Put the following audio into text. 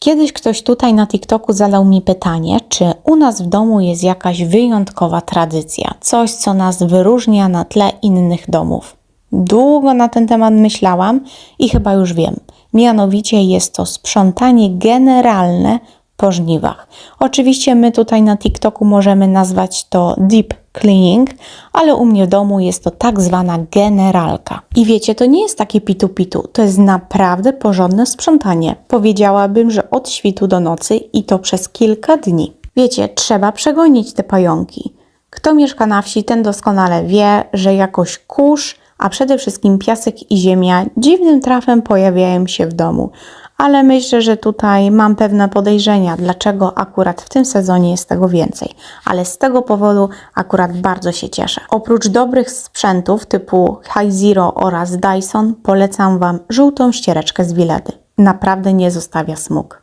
Kiedyś ktoś tutaj na TikToku zadał mi pytanie, czy u nas w domu jest jakaś wyjątkowa tradycja, coś, co nas wyróżnia na tle innych domów. Długo na ten temat myślałam i chyba już wiem. Mianowicie jest to sprzątanie generalne po żniwach. Oczywiście my tutaj na TikToku możemy nazwać to deep cleaning, ale u mnie w domu jest to tak zwana generalka. I wiecie, to nie jest takie pitu-pitu, to jest naprawdę porządne sprzątanie. Powiedziałabym, że od świtu do nocy i to przez kilka dni. Wiecie, trzeba przegonić te pająki. Kto mieszka na wsi, ten doskonale wie, że jakoś kurz, a przede wszystkim piasek i ziemia dziwnym trafem pojawiają się w domu. Ale myślę, że tutaj mam pewne podejrzenia, dlaczego akurat w tym sezonie jest tego więcej. Ale z tego powodu akurat bardzo się cieszę. Oprócz dobrych sprzętów typu High Zero oraz Dyson, polecam Wam żółtą ściereczkę z Wiledy. Naprawdę nie zostawia smug.